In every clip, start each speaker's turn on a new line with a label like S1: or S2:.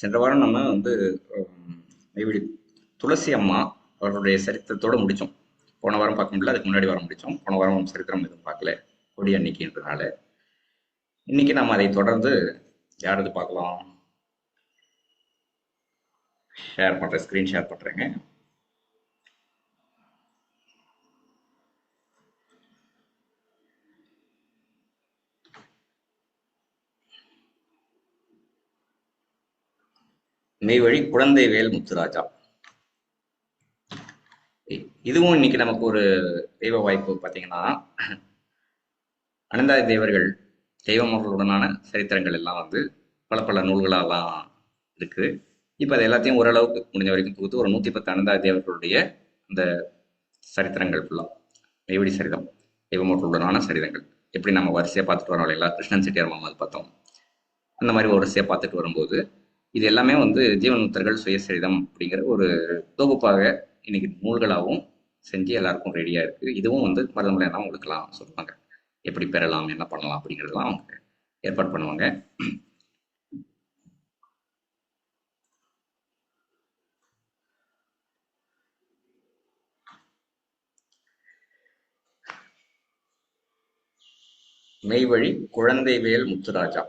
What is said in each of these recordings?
S1: சென்ற வாரம் நம்ம வந்து உம், maybe துளசி அம்மா அவருடைய சரித்திரத்தோட முடித்தோம் போன வாரம் பார்க்க முடியல அதுக்கு முன்னாடி வாரம் முடிச்சோம். போன வாரம் சரித்திரம் எதுவும் பார்க்கல. கொடி அன்னைக்குன்றனால. இன்னைக்கு நம்ம அதை தொடர்ந்து யாரது பார்க்கலாம்? ஷேர் பண்ணுறேன் ஸ்க்ரீன் ஷேர் பண்ணுறேங்க மெய்வழி குழந்தை வேல் முத்துராஜா. இதுவும் இன்னைக்கு நமக்கு ஒரு தெய்வ வாய்ப்பு பார்த்தீங்கன்னா அனந்தாதி தேவர்கள் தெய்வமர்களுடனான சரித்திரங்கள் எல்லாம் வந்து பல பல நூல்களெல்லாம் இருக்கு. இப்போ அது எல்லாத்தையும் ஓரளவுக்கு முடிஞ்ச வரைக்கும் தொகுத்து ஒரு நூற்றி பத்து அனந்தாதி தேவர்களுடைய அந்த சரித்திரங்கள் ஃபுல்லாக மெய்வழி சரிதம் தெய்வமர்களுடனான சரிதங்கள். எப்படி நம்ம வரிசையாக பார்த்துட்டு வரோம் இல்லைங்களா கிருஷ்ணன் செட்டியார் மாமா பார்த்தோம். அந்த மாதிரி வரிசையாக பார்த்துட்டு வரும்போது இது எல்லாமே வந்து ஜீவன்முத்தர்கள் சுயசரிதம் அப்படிங்கிற ஒரு தொகுப்பாக இன்னைக்கு நூல்களாகவும் செஞ்சு எல்லாருக்கும் ரெடியா இருக்கு. இதுவும் வந்து மருதமலை எல்லாம் கொடுக்கலாம் சொல்லுவாங்க. எப்படி பெறலாம் என்ன பண்ணலாம் அப்படிங்கிறதெல்லாம் அவங்க ஏற்பாடு பண்ணுவாங்க. மெய்வழி குழந்தைவேல் முத்துராஜா.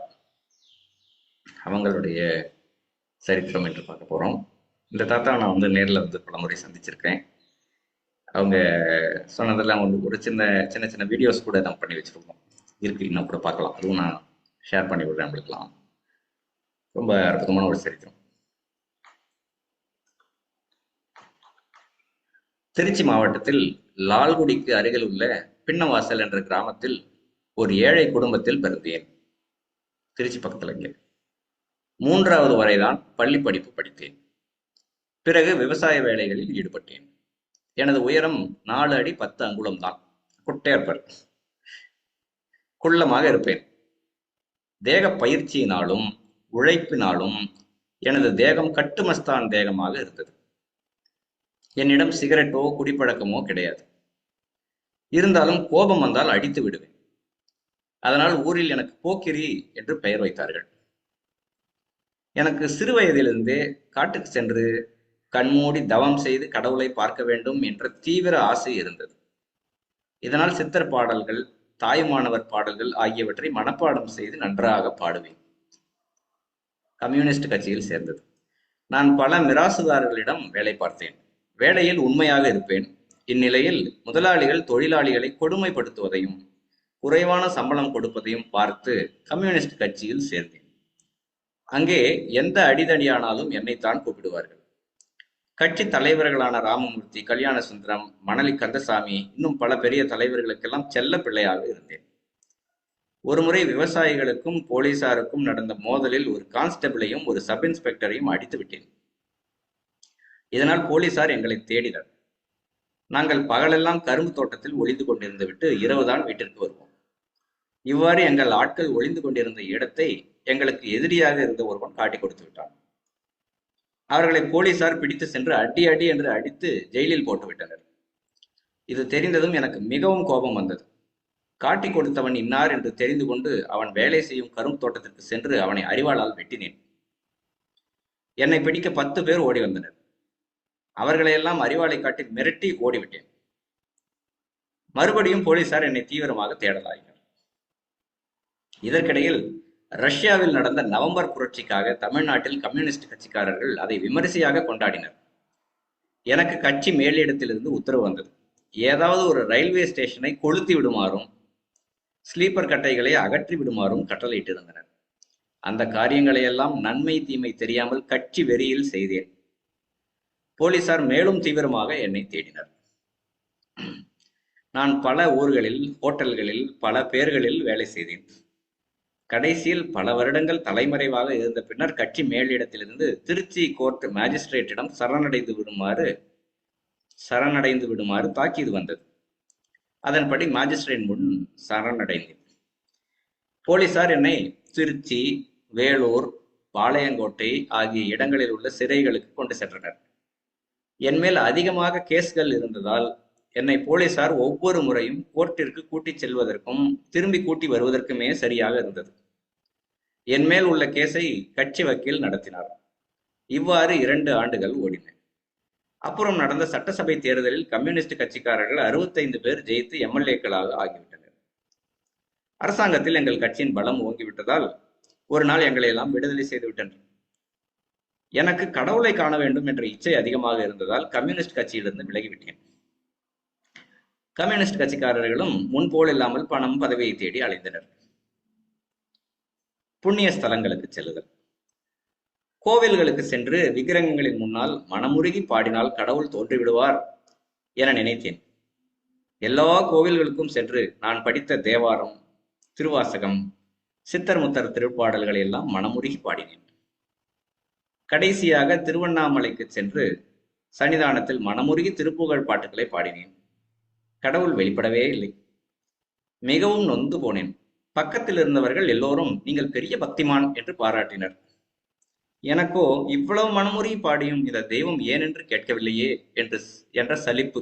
S1: அவங்களுடைய சரித்திரம் என்று பார்க்க போகிறோம் இந்த தாத்தா நான் வந்து நேர்ல வந்து பல முறை சந்திச்சிருக்கேன். அவங்க சொன்னதெல்லாம் வந்து ஒரு சின்ன சின்ன சின்ன வீடியோஸ் கூட நம்ம பண்ணி வச்சிருக்கோம். இருக்கு இன்னும் கூட பார்க்கலாம். அதுவும் நான் ஷேர் பண்ணி விடுறேன் உங்களுக்குலாம் ரொம்ப அற்புதமான ஒரு சரித்திரம். திருச்சி மாவட்டத்தில் லால்குடிக்கு அருகில் உள்ள பின்னவாசல் என்ற கிராமத்தில் ஒரு ஏழை குடும்பத்தில் பிறந்தேன். திருச்சி பக்கத்துல இங்கே. மூன்றாவது வரைதான் பள்ளி படிப்பு படித்தேன். பிறகு விவசாய வேலைகளில் ஈடுபட்டேன். எனது உயரம் நாலு அடி பத்து அங்குலம் தான் குட்டையற்பர் குள்ளமாக இருப்பேன். தேக பயிற்சியினாலும் உழைப்பினாலும் எனது தேகம் கட்டுமஸ்தான் தேகமாக இருந்தது. என்னிடம் சிகரெட்டோ குடிப்பழக்கமோ கிடையாது. இருந்தாலும் கோபம் வந்தால் அடித்து விடுவேன். அதனால் ஊரில் எனக்கு போக்கிரி என்று பெயர் வைத்தார்கள். எனக்கு சிறு வயதிலிருந்தே காட்டுக்கு சென்று கண்மூடி தவம் செய்து கடவுளை பார்க்க வேண்டும் என்ற தீவிர ஆசை இருந்தது. இதனால் சித்தர் பாடல்கள் தாயுமானவர் பாடல்கள் ஆகியவற்றை மனப்பாடம் செய்து நன்றாக பாடுவேன். கம்யூனிஸ்ட் கட்சியில் சேர்ந்தது. நான் பல மிராசுதாரர்களிடம் வேலை பார்த்தேன். வேலையில் உண்மையாக இருப்பேன். இந்நிலையில் முதலாளிகள் தொழிலாளிகளை கொடுமைப்படுத்துவதையும் குறைவான சம்பளம் கொடுப்பதையும் பார்த்து கம்யூனிஸ்ட் கட்சியில் சேர்ந்தேன். அங்கே எந்த அடிதடியானாலும் என்னைத்தான் கூப்பிடுவார்கள். கட்சி தலைவர்களான ராமமூர்த்தி கல்யாண சுந்தரம் மணலி கந்தசாமி இன்னும் பல பெரிய தலைவர்களுக்கெல்லாம் செல்ல பிள்ளையாக இருந்தேன். ஒருமுறை விவசாயிகளுக்கும் போலீசாருக்கும் நடந்த மோதலில் ஒரு கான்ஸ்டபிளையும் ஒரு சப் இன்ஸ்பெக்டரையும் அடித்து விட்டேன். இதனால் போலீசார் எங்களை தேடினர். நாங்கள் பகலெல்லாம் கரும்பு தோட்டத்தில் ஒளிந்து கொண்டிருந்து விட்டு இரவுதான் வீட்டிற்கு வருவோம். இவ்வாறு எங்கள் ஆட்கள் ஒளிந்து கொண்டிருந்த இடத்தை எங்களுக்கு எதிரியாக இருந்த ஒருவன் காட்டி கொடுத்து விட்டான். அவர்களை போலீசார் பிடித்து சென்று அடி அடி என்று அடித்து ஜெயிலில் போட்டு விட்டனர். இது தெரிந்ததும் எனக்கு மிகவும் கோபம் வந்தது. காட்டி கொடுத்தவன் இன்னார் என்று தெரிந்து கொண்டு அவன் வேலை செய்யும் கரும்பு தோட்டத்திற்கு சென்று அவனை அறிவாளால் வெட்டினேன். என்னை பிடிக்க பத்து பேர் ஓடி வந்தனர். அவர்களையெல்லாம் அறிவாளை காட்டி மிரட்டி ஓடிவிட்டேன். மறுபடியும் போலீசார் என்னை தீவிரமாக தேடலாயினர். இதற்கிடையில் ரஷ்யாவில் நடந்த நவம்பர் புரட்சிக்காக தமிழ்நாட்டில் கம்யூனிஸ்ட் கட்சிக்காரர்கள் அதை விமரிசையாக கொண்டாடினர். எனக்கு கட்சி மேலிடத்திலிருந்து உத்தரவு வந்தது. ஏதாவது ஒரு ரயில்வே ஸ்டேஷனை கொளுத்தி விடுமாறும் ஸ்லீப்பர் கட்டைகளை அகற்றி விடுமாறும் கட்டளையிட்டிருந்தனர். அந்த காரியங்களை எல்லாம் நன்மை தீமை தெரியாமல் கட்சி வெறியில் செய்தேன். போலீசார் மேலும் தீவிரமாக என்னை தேடினர். நான் பல ஊர்களில் ஹோட்டல்களில் பல பேர்களில் வேலை செய்தேன். கடைசியில் பல வருடங்கள் தலைமறைவாக இருந்த பின்னர் கட்சி மேலிடத்திலிருந்து திருச்சி கோர்ட் மேஜிஸ்ட்ரேட்டிடம் சரணடைந்து விடுமாறு சரணடைந்து விடுமாறு தாக்கீது வந்தது. அதன்படி மாஜிஸ்ட்ரேட் முன் சரணடைந்தேன். போலீசார் என்னை திருச்சி வேலூர் பாளையங்கோட்டை ஆகிய இடங்களில் உள்ள சிறைகளுக்கு கொண்டு சென்றனர். என்மேல் அதிகமாக கேஸ்கள் இருந்ததால் என்னை போலீசார் ஒவ்வொரு முறையும் கோர்ட்டிற்கு கூட்டிச் செல்வதற்கும் திரும்பி கூட்டி வருவதற்குமே சரியாக இருந்தது. என் மேல் உள்ள கேஸை கட்சி வக்கீல் நடத்தினார். இவ்வாறு இரண்டு ஆண்டுகள் ஓடின. அப்புறம் நடந்த சட்டசபை தேர்தலில் கம்யூனிஸ்ட் கட்சிக்காரர்கள் அறுபத்தைந்து பேர் ஜெயித்து எம்எல்ஏக்களாக ஆகிவிட்டனர். அரசாங்கத்தில் எங்கள் கட்சியின் பலம் ஓங்கிவிட்டதால் ஒரு நாள் எங்களை எல்லாம் விடுதலை செய்து விட்டனர். எனக்கு கடவுளை காண வேண்டும் என்ற இச்சை அதிகமாக இருந்ததால் கம்யூனிஸ்ட் கட்சியிலிருந்து விலகிவிட்டேன். கம்யூனிஸ்ட் கட்சிக்காரர்களும் முன்போல் இல்லாமல் பணம் பதவியை தேடி அலைந்தனர். புண்ணிய ஸ்தலங்களுக்கு செல்லுதல். கோவில்களுக்கு சென்று விக்கிரகங்களின் முன்னால் மனமுருகி பாடினால் கடவுள் தோன்றிவிடுவார் என நினைத்தேன். எல்லா கோவில்களுக்கும் சென்று நான் படித்த தேவாரம் திருவாசகம் சித்தர் முத்தர் திருப்பாடல்களை எல்லாம் மனமுருகி பாடினேன். கடைசியாக திருவண்ணாமலைக்கு சென்று சன்னிதானத்தில் மனமுருகி திருப்புகழ் பாட்டுகளை பாடினேன். கடவுள் வெளிப்படவே இல்லை. மிகவும் நொந்து போனேன். பக்கத்தில் இருந்தவர்கள் எல்லோரும் நீங்கள் பெரிய பக்திமான் என்று பாராட்டினர். எனக்கோ இவ்வளவு மனமுறி பாடியும் இந்த தெய்வம் ஏனென்று கேட்கவில்லையே என்று என்ற சலிப்பு.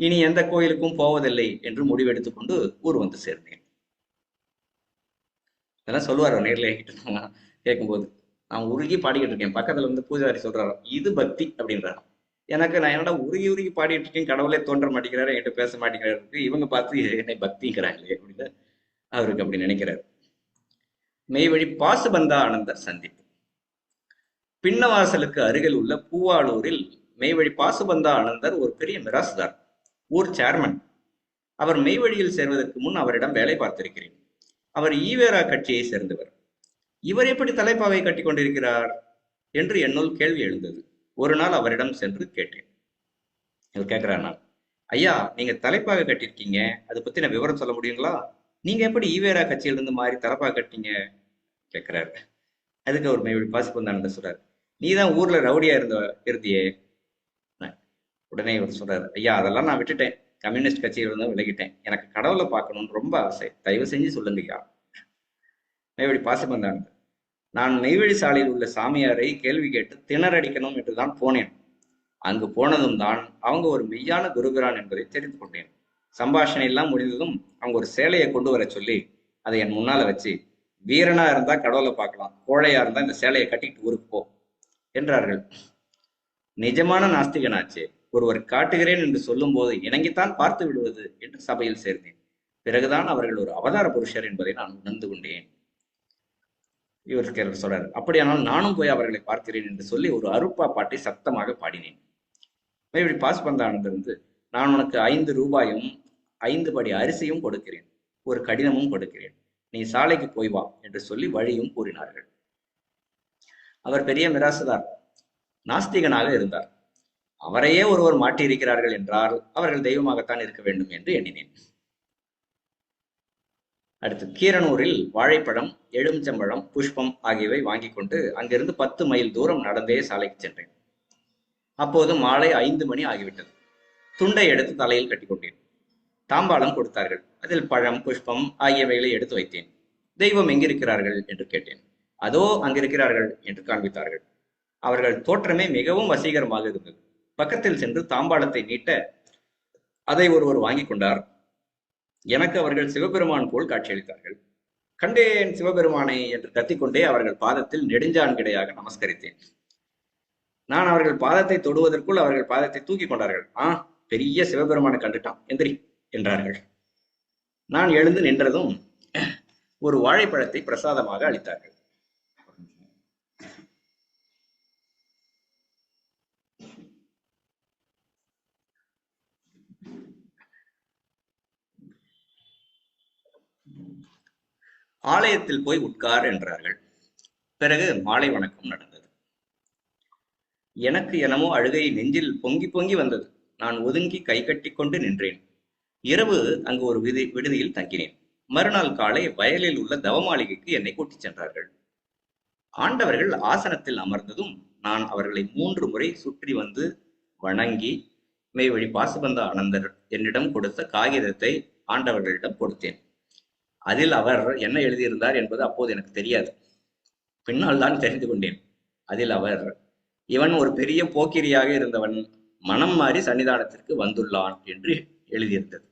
S1: இனி எந்த கோயிலுக்கும் போவதில்லை என்று முடிவெடுத்துக் கொண்டு ஊர் வந்து சேர்ந்தேன். இதெல்லாம் சொல்லுவார் நேரில் கேட்கும்போது. நான் உருகி பாடிக்கிட்டு இருக்கேன். பக்கத்துல வந்து பூஜாரி சொல்றாரு இது பக்தி அப்படின்றாரு எனக்கு நான் என்னடா உருகி உருகி பாடிட்டு இருக்கேன் கடவுளே தோன்ற மாட்டேங்கிறாரு என்கிட்ட பேச மாட்டேங்கிறாரு இவங்க பார்த்து என்னை பக்திங்கிறாங்களே அப்படின்னு அவருக்கு அப்படி நினைக்கிறாரு. மெய்வழி பாசுபந்தா ஆனந்தர் சந்திப்பு. பின்னவாசலுக்கு அருகில் உள்ள பூவாளூரில் மெய்வழி பாசுபந்தா ஆனந்தர் ஒரு பெரிய மிராசுதார் ஊர் சேர்மன். அவர் மெய்வழியில் சேர்வதற்கு முன் அவரிடம் வேலை பார்த்திருக்கிறேன். அவர் ஈவேரா கட்சியை சேர்ந்தவர். இவர் எப்படி தலைப்பாவை கட்டி கொண்டிருக்கிறார் என்று என்னுள் கேள்வி எழுந்தது. ஒரு நாள் அவரிடம் சென்று கேட்டேன். இவர் கேட்கிறார் நான் ஐயா நீங்க தலைப்பாக கட்டியிருக்கீங்க. அதை பத்தி நான் விவரம் சொல்ல முடியுங்களா? நீங்க எப்படி ஈவேரா கட்சியிலிருந்து மாறி தலைப்பாக கட்டிங்க கேட்கிறாரு. அதுக்கு அவர் மெய்வழி பாசுபந்தானந்த சொல்றாரு. நீ தான் ஊர்ல ரவுடியா இருந்த இருந்தியே? உடனே இவர் சொல்றாரு ஐயா அதெல்லாம் நான் விட்டுட்டேன். கம்யூனிஸ்ட் கட்சியிலிருந்து விலகிட்டேன். எனக்கு கடவுளை பார்க்கணும்னு ரொம்ப ஆசை. தயவு செஞ்சு சொல்லுங்கய்யா. மேபடி மெய்வழி பாசுபந்தானந்த நான் நெய்வேலி சாலையில் உள்ள சாமியாரை கேள்வி கேட்டு திணறடிக்கணும் என்றுதான் போனேன். அங்கு போனதும் தான் அவங்க ஒரு மெய்யான குருகுரான் என்பதை தெரிந்து கொண்டேன். சம்பாஷணை எல்லாம் முடிந்ததும் அவங்க ஒரு சேலையை கொண்டு வர சொல்லி அதை என் முன்னால வச்சு வீரனா இருந்தா கடவுளை பார்க்கலாம் கோழையா இருந்தா இந்த சேலையை கட்டிட்டு ஊருக்கு போ என்றார்கள். நிஜமான நாஸ்திகனாச்சே ஒருவர் காட்டுகிறேன் என்று சொல்லும் போது இணங்கித்தான் பார்த்து விடுவது என்று சபையில் சேர்ந்தேன். பிறகுதான் அவர்கள் ஒரு அவதார புருஷர் என்பதை நான் உணர்ந்து கொண்டேன். இவர் சொல்றார் அப்படியானால் நானும் போய் அவர்களை பார்க்கிறேன் என்று சொல்லி ஒரு அருப்பா பாட்டை சத்தமாக பாடினேன். இப்படி பாஸ் பந்தானது வந்து நான் உனக்கு ஐந்து ரூபாயும் ஐந்து படி அரிசியும் கொடுக்கிறேன் ஒரு கடிதமும் கொடுக்கிறேன். நீ சாலைக்கு போய் வா என்று சொல்லி வழியும் கூறினார்கள். அவர் பெரிய மிராசுதார் நாஸ்திகனாக இருந்தார். அவரையே ஒருவர் மாட்டியிருக்கிறார்கள் என்றால் அவர்கள் தெய்வமாகத்தான் இருக்க வேண்டும் என்று எண்ணினேன். அடுத்து கீரனூரில் வாழைப்பழம் எலுமிச்சம்பழம் புஷ்பம் ஆகியவை வாங்கி கொண்டு அங்கிருந்து பத்து மைல் தூரம் நடந்தே சாலைக்கு சென்றேன். அப்போது மாலை ஐந்து மணி ஆகிவிட்டது. துண்டை எடுத்து தலையில் கட்டிக்கொண்டேன் தாம்பாளம் கொடுத்தார்கள். அதில் பழம் புஷ்பம் ஆகியவைகளை எடுத்து வைத்தேன். தெய்வம் எங்கிருக்கிறார்கள் என்று கேட்டேன். அதோ அங்கிருக்கிறார்கள் என்று காண்பித்தார்கள். அவர்கள் தோற்றமே மிகவும் வசீகரமாக இருந்தது. பக்கத்தில் சென்று தாம்பாளத்தை நீட்ட அதை ஒருவர் வாங்கி கொண்டார். எனக்கு அவர்கள் சிவபெருமான் போல் காட்சியளித்தார்கள். கண்டேன் சிவபெருமானை என்று கத்திக்கொண்டே அவர்கள் பாதத்தில் நெடுஞ்சான் கிடையாக நமஸ்கரித்தேன். நான் அவர்கள் பாதத்தை தொடுவதற்குள் அவர்கள் பாதத்தை தூக்கி கொண்டார்கள். ஆ பெரிய சிவபெருமானை கண்டுட்டான். எந்திரி என்றார்கள். நான் எழுந்து நின்றதும் ஒரு வாழைப்பழத்தை பிரசாதமாக அளித்தார்கள். ஆலயத்தில் போய் உட்கார் என்றார்கள். பிறகு மாலை வணக்கம் நடந்தது. எனக்கு எனமோ அழுகை நெஞ்சில் பொங்கி பொங்கி வந்தது. நான் ஒதுங்கி கை கட்டி கொண்டு நின்றேன். இரவு அங்கு ஒரு விதி விடுதியில் தங்கினேன். மறுநாள் காலை வயலில் உள்ள தவமாளிகைக்கு என்னை கூட்டிச் சென்றார்கள். ஆண்டவர்கள் ஆசனத்தில் அமர்ந்ததும் நான் அவர்களை மூன்று முறை சுற்றி வந்து வணங்கி மெய்வழி பாசுபந்த ஆனந்தர் என்னிடம் கொடுத்த காகிதத்தை ஆண்டவர்களிடம் கொடுத்தேன். அதில் அவர் என்ன எழுதியிருந்தார் என்பது அப்போது எனக்கு தெரியாது. பின்னால் தான் தெரிந்து கொண்டேன். அதில் அவர் இவன் ஒரு பெரிய போக்கிரியாக இருந்தவன் மனம் மாறி சன்னிதானத்திற்கு வந்துள்ளான் என்று எழுதியிருந்தது.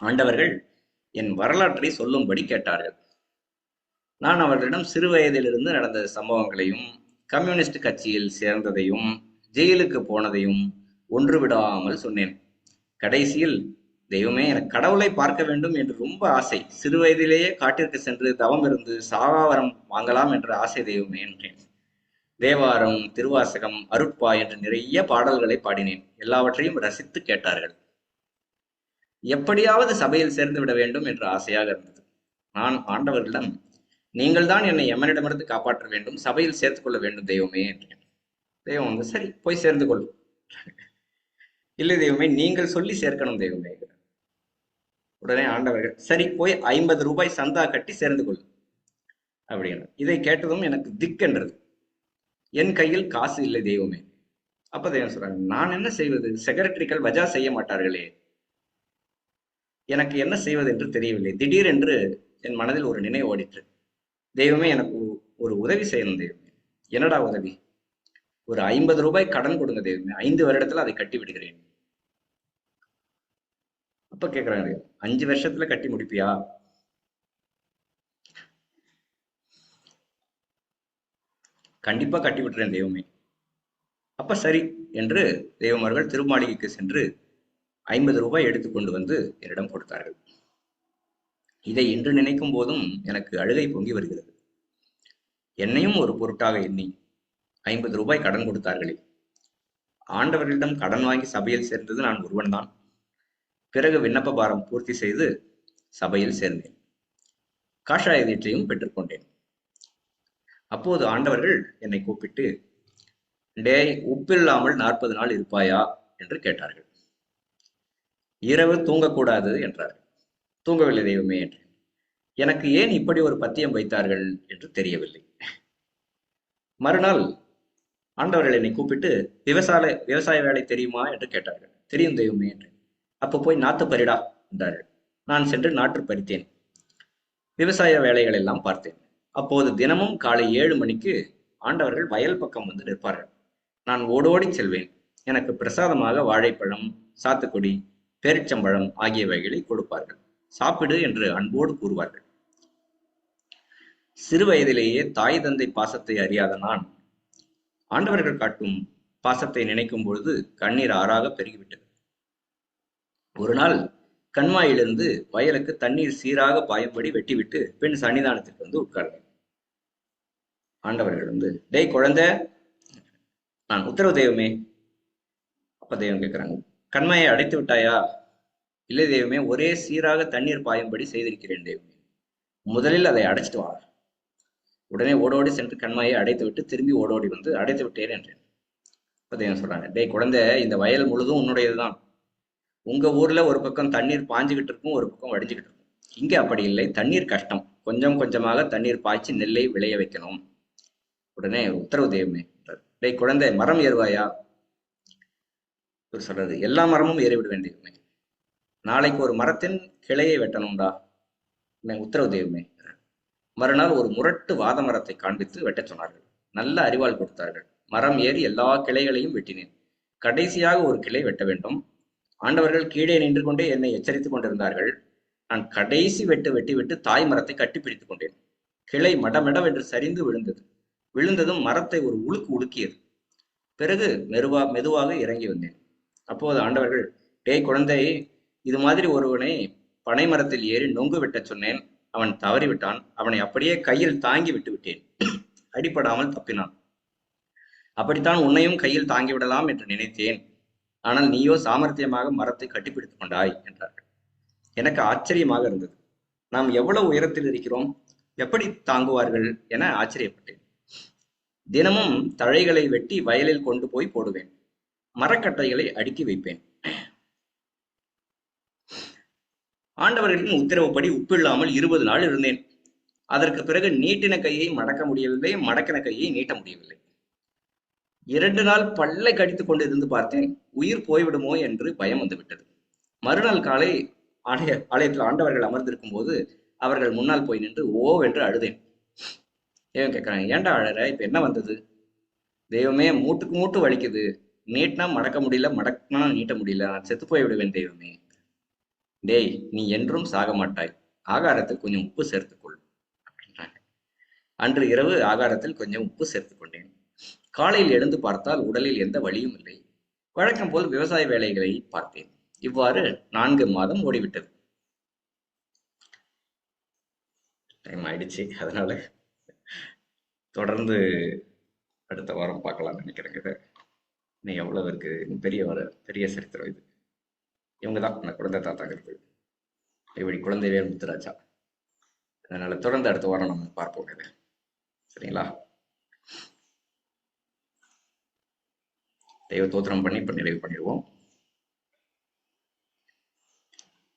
S1: ஆண்டவர்கள் என் வரலாற்றை சொல்லும்படி கேட்டார்கள். நான் அவர்களிடம் சிறு வயதிலிருந்து நடந்த சம்பவங்களையும் கம்யூனிஸ்ட் கட்சியில் சேர்ந்ததையும் ஜெயிலுக்கு போனதையும் ஒன்று விடாமல் சொன்னேன். கடைசியில் தெய்வமே எனக்கு கடவுளை பார்க்க வேண்டும் என்று ரொம்ப ஆசை. சிறு வயதிலேயே காட்டிற்கு சென்று தவம் இருந்து சாகாவரம் வாங்கலாம் என்ற ஆசை தெய்வமே என்றேன். தேவாரம் திருவாசகம் அருட்பா என்று நிறைய பாடல்களை பாடினேன். எல்லாவற்றையும் ரசித்து கேட்டார்கள். எப்படியாவது சபையில் சேர்ந்து விட வேண்டும் என்ற ஆசையாக இருந்தது. நான் ஆண்டவர்களிடம் நீங்கள் தான் என்னை எமனிடமிருந்து காப்பாற்ற வேண்டும் சபையில் சேர்த்துக் கொள்ள வேண்டும் தெய்வமே என்றேன். தெய்வம் வந்து சரி போய் சேர்ந்து கொள். இல்லை தெய்வமே நீங்கள் சொல்லி சேர்க்கணும் தெய்வமே உடனே ஆண்டவர்கள் சரி போய் ஐம்பது ரூபாய் சந்தா கட்டி சேர்ந்து கொள். அப்படின்னு. இதை கேட்டதும் எனக்கு திக்கென்றது என் கையில் காசு இல்லை தெய்வமே. அப்ப தெய்வம் சொல்றாங்க நான் என்ன செய்வது? செக்ரட்டரிகள் வஜா செய்ய மாட்டார்களே. எனக்கு என்ன செய்வது என்று தெரியவில்லை. திடீரென்று என் மனதில் ஒரு நினைவு ஓடிற்று. தெய்வமே எனக்கு ஒரு உதவி செய்யணும் தெய்வமே. என்னடா உதவி? ஒரு ஐம்பது ரூபாய் கடன் கொடுங்க தெய்வமே. ஐந்து வருடத்துல அதை கட்டி விடுகிறேன். அப்ப கேக்குறாங்க அஞ்சு வருஷத்துல கட்டி முடிப்பியா? கண்டிப்பா கட்டி விட்டுறேன் தெய்வமே. அப்ப சரி என்று தெய்வமார்கள் திருமாளிகைக்கு சென்று ஐம்பது ரூபாய் எடுத்துக்கொண்டு வந்து என்னிடம் கொடுத்தார்கள். இதை இன்று நினைக்கும் போதும் எனக்கு அழுகை பொங்கி வருகிறது. என்னையும் ஒரு பொருட்டாக எண்ணி ஐம்பது ரூபாய் கடன் கொடுத்தார்களே. ஆண்டவர்களிடம் கடன் வாங்கி சபையில் சேர்ந்தது நான் ஒருவன்தான். பிறகு விண்ணப்ப பாரம் பூர்த்தி செய்து சபையில் சேர்ந்தேன். காஷாய வீட்டையும் பெற்றுக்கொண்டேன் அப்போது ஆண்டவர்கள் என்னை கூப்பிட்டு டேய் உப்பில்லாமல் நாற்பது நாள் இருப்பாயா? என்று கேட்டார்கள். இரவு தூங்கக்கூடாது என்றார்கள். தூங்கவில்லை தெய்வமே என்றேன். எனக்கு ஏன் இப்படி ஒரு பத்தியம் வைத்தார்கள்? என்று தெரியவில்லை. மறுநாள் ஆண்டவர்கள் என்னை கூப்பிட்டு விவசாய விவசாய வேலை தெரியுமா? என்று கேட்டார்கள். தெரியும் தெய்வமே என்று அப்போ போய் நாத்து பறிடா என்றார்கள் நான் சென்று நாற்று பறித்தேன். விவசாய வேலைகள் எல்லாம் பார்த்தேன். அப்போது தினமும் காலை ஏழு மணிக்கு ஆண்டவர்கள் வயல் பக்கம் வந்து நிற்பார்கள். நான் ஓடோடி செல்வேன். எனக்கு பிரசாதமாக வாழைப்பழம் சாத்துக்குடி பேரிச்சம்பழம் ஆகியவைகளை கொடுப்பார்கள். சாப்பிடு என்று அன்போடு கூறுவார்கள். சிறு வயதிலேயே தாய் தந்தை பாசத்தை அறியாத நான் ஆண்டவர்கள் காட்டும் பாசத்தை நினைக்கும் பொழுது கண்ணீர் ஆறாக பெருகிவிட்டது. ஒரு நாள் கண்மாயிலிருந்து வயலுக்கு தண்ணீர் சீராக பாயும்படி வெட்டிவிட்டு பெண் சன்னிதானத்திற்கு வந்து உட்கார்ந்தேன் ஆண்டவர்கள் வந்து டேய் குழந்தை நான் உத்தரவு தெய்வமே. அப்ப தெய்வம் கேட்கிறாங்க கண்மாயை அடைத்து விட்டாயா? இல்லை தெய்வமே ஒரே சீராக தண்ணீர் பாயும்படி செய்திருக்கிறேன் தெய்வமே. முதலில் அதை அடைச்சிட்டு வா. உடனே ஓடோடி சென்று கண்மாயை அடைத்து விட்டு திரும்பி ஓடோடி வந்து அடைத்து விட்டேன் என்றேன். அப்ப தெய்வம் சொல்றாங்க டேய் குழந்தை இந்த வயல் முழுதும் உன்னுடையதுதான். உங்க ஊர்ல ஒரு பக்கம் தண்ணீர் பாஞ்சுக்கிட்டு இருக்கும் ஒரு பக்கம் வடிஞ்சுக்கிட்டு இருக்கும். இங்க அப்படி இல்லை. தண்ணீர் கஷ்டம். கொஞ்சம் கொஞ்சமாக தண்ணீர் பாய்ச்சி நெல்லை விளைய வைக்கணும். உடனே உத்தரவு தெய்வமே டேய் குழந்தை மரம் ஏறுவாயா? இவர் சொல்றது எல்லா மரமும் ஏறி வேண்டியதுமே. நாளைக்கு ஒரு மரத்தின் கிளையை வெட்டணும்டா. உத்தரவு தெய்வமே மறுநாள் ஒரு முரட்டு வாத மரத்தை காண்பித்து வெட்டச் சொன்னார்கள். நல்ல அறிவால் கொடுத்தார்கள். மரம் ஏறி எல்லா கிளைகளையும் வெட்டினேன். கடைசியாக ஒரு கிளை வெட்ட வேண்டும். ஆண்டவர்கள் கீழே நின்று கொண்டே என்னை எச்சரித்துக் கொண்டிருந்தார்கள். நான் கடைசி வெட்டு வெட்டி விட்டு தாய் மரத்தை கட்டி பிடித்துக் கொண்டேன். கிளை மடமெடவென்று சரிந்து விழுந்தது. விழுந்ததும் மரத்தை ஒரு உழுக்கு உலுக்கியது. பிறகு மெதுவா மெதுவாக இறங்கி வந்தேன். அப்போது ஆண்டவர்கள் டேய் குழந்தை இது மாதிரி ஒருவனை பனை மரத்தில் ஏறி நொங்கு விட்ட சொன்னேன். அவன் தவறிவிட்டான். அவனை அப்படியே கையில் தாங்கி விட்டு விட்டேன். அடிபடாமல் தப்பினான். அப்படித்தான் உன்னையும் கையில் தாங்கி விடலாம் என்று நினைத்தேன். ஆனால் நீயோ சாமர்த்தியமாக மரத்தை கட்டிப்பிடித்துக் கொண்டாய் என்றார்கள். எனக்கு ஆச்சரியமாக இருந்தது. நாம் எவ்வளவு உயரத்தில் இருக்கிறோம்? எப்படி தாங்குவார்கள் என ஆச்சரியப்பட்டேன். தினமும் தழைகளை வெட்டி வயலில் கொண்டு போய் போடுவேன். மரக்கட்டைகளை அடுக்கி வைப்பேன். ஆண்டவர்களின் உத்தரவுப்படி உப்பில்லாமல் இருபது நாள் இருந்தேன். அதற்கு பிறகு நீட்டின கையை மடக்க முடியவில்லை மடக்கின கையை நீட்ட முடியவில்லை. இரண்டு நாள் பல்லை கடித்துக் கொண்டு இருந்து பார்த்தேன். உயிர் போய்விடுமோ என்று பயம் வந்துவிட்டது. மறுநாள் காலை ஆலய ஆலயத்தில் ஆண்டவர்கள் அமர்ந்திருக்கும் போது அவர்கள் முன்னால் போய் நின்று ஓ என்று அழுதேன். ஏன் கேட்கிறாங்க? ஏன்டா அழற? இப்ப என்ன வந்தது? தெய்வமே மூட்டுக்கு மூட்டு வலிக்குது. நீட்டினா மடக்க முடியல மடக்கினா நீட்ட முடியல. நான் செத்து போய் விடுவேன் தெய்வமே. டேய் நீ என்றும் சாக மாட்டாய். ஆகாரத்தில் கொஞ்சம் உப்பு சேர்த்துக்கொள். அப்படின்றாங்க. அன்று இரவு ஆகாரத்தில் கொஞ்சம் உப்பு சேர்த்துக் கொண்டேன். காலையில் எழுந்து பார்த்தால் உடலில் எந்த வலியும் இல்லை. வழக்கம் போல் விவசாய வேலைகளை பார்த்தேன். இவ்வாறு நான்கு மாதம் ஓடிவிட்டது. டைம் ஆயிடுச்சு. அதனால தொடர்ந்து அடுத்த வாரம் பார்க்கலாம் நினைக்கிறேங்க இதை. இன்னும் எவ்வளவு இருக்கு? பெரிய வர பெரிய சரித்திரம் இது. இவங்க தான். அந்த குழந்தை தாத்தாங்கிறது இப்படி குழந்தைவே முத்துராஜா. அதனால தொடர்ந்து அடுத்த வாரம் நம்ம பார்ப்போம் இது. சரிங்களா? தெய்வ தோத்திரம் பண்ணி இப்போ நிறைவு பண்ணிடுவோம்.